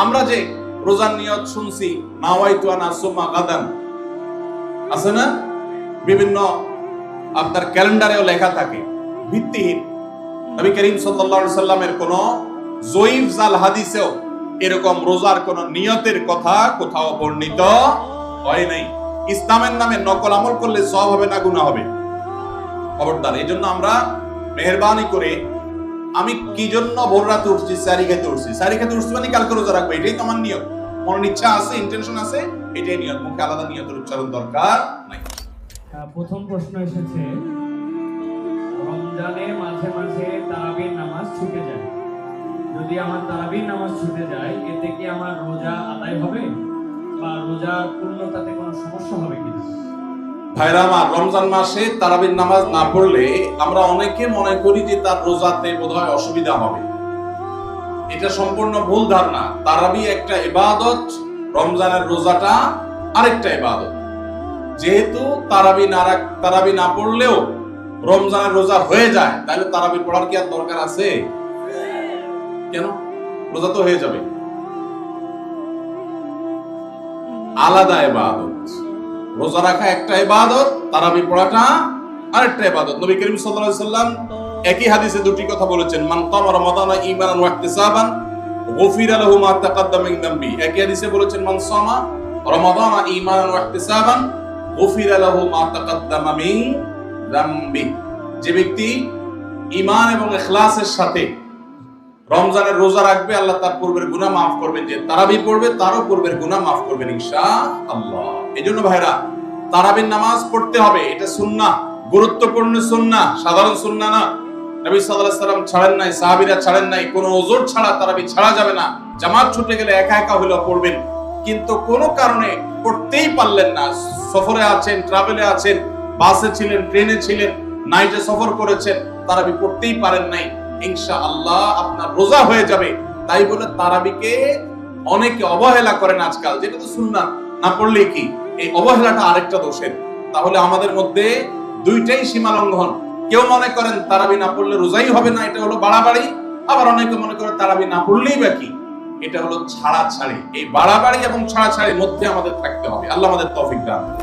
আমরা যে রোজার নিয়ত শুনছি আছে না? বিভিন্ন আপনার ক্যালেন্ডারেও লেখা থাকে, ভিত্তিহীন। নবী করিম সাল্লামের কোন জয়ীফ জাল হাদিসেও এরকম রোজার কোন নিয়তের কথা কোথাও বর্ণিত হয় নাই। ইসলামের নামে নকল আমল করলে সব হবে না, গুনাহ হবে। খবরদার এই জন্য আমরা মেহরবানি করে আমি কি জন্য ভোর রাতে উঠছি, সারি খেতে উঠছি? সারি খেতে উঠছি মানে কালকে রোজা রাখব? এটাই তো আমার নিয়ত মনের ইচ্ছা আছে ইন্টেনশন আছে, এটাই নিয়ত মুখে আলাদা নিয়তের উচ্চারণ দরকার নাই। প্রথম প্রশ্ন এসেছে, রমজানে মাঝে মাঝে তারাবির নামাজ ছুটে যায়। যদি আমার তারাবির নামাজ ছুটে যায়, এতে কি আমার রোজা আদায় হবে? বা রোজার পূর্ণতাতে কোনো সমস্যা হবে কিনা? ভাইরা রমজান মাসে তারাবির নামাজ না পড়লে আমরা অনেকে মনে করি যে তার রোজাতে বোধহয় অসুবিধা হবে। এটা সম্পূর্ণ ভুল ধারণা। তারাবি একটা ইবাদত, রমজানের রোজাটা আরেকটা ইবাদত। যেহেতু তারাবি না তারাবি না পড়লেও রমজানের রোজা হয়ে যায়, তাহলে তারাবি পড়ার কি আর দরকার আছে? কেন? রোজা তো হয়ে যাবে। আলাদা ইবাদত। রোজা রাখা একটা ইবাদত, তারাবি পড়াটা আরেকটা ইবাদত। নবী করিম সাল্লাল্লাহু আলাইহি সাল্লাম একই হাদিসে দুটি কথা বলেছেন, মান কামা রমাদানা ঈমানান ওয়া ইহতিসাবান, গুফিরা লাহু মা তাকাদ্দামা মিন যামবি একই হাদিসে বলেছেন, মান সামা রমাদানা ঈমানান ওয়া ইহতিসাবান, গুফিরা লাহু মা তাকাদ্দামা মিন যামবি যে ব্যক্তি ঈমান এবং ইখলাসের সাথে রমজানের রোজা রাখবে, আল্লাহ তার পূর্বের গুনাহ মাফ করবেন। যে তারাবি পড়বে, তারও পূর্বের গুনাহ মাফ করবেন ইনশাআল্লাহ। এই জন্য ভাইরা, তারাবির নামাজ পড়তে হবে। এটা সুন্নাহ, গুরুত্বপূর্ণ সুন্নাহ, সাধারণ সুন্নাহ না। নবী আলাইহি সাল্লাম ছাড়েন নাই, সাহাবীরা ছাড়েন নাই, কোনো ওজোর ছাড়া তারাবি ছাড়া যাবে না। জামাত ছুটে গেলে একা একা হলেও পড়বেন। কিন্তু কোনো কারণে পড়তেই পারলেন না। সফরে আছেন ট্রাভেলে আছেন বাসে ছিলেন ট্রেনে ছিলেন নাইটে সফর করেছেন, তারাবি পড়তেই পারেন নাই। ইনশাআল্লাহ আপনার রোজা হয়ে যাবে। তাই বলে তারাবিকে অনেকে অবহেলা করেন আজকাল। যেটা তো সুন্নাহ, না পড়লে কি? এই অবহেলাটা আরেকটা দোষের। তাহলে আমাদের মধ্যে দুইটাই সীমা লঙ্ঘন। কেউ মনে করেন তারাবি না পড়লে রোজাই হবে না, এটা হলো বাড়াবাড়ি। আবার অনেকে মনে করেন তারাবি না পড়লেই বা কি? এটা হলো ছাড়া ছাড়ি এই বাড়াবাড়ি এবং ছাড়া ছাড়ির মধ্যে আমাদের থাকতে হবে। আল্লাহ আমাদের তফিকটা দান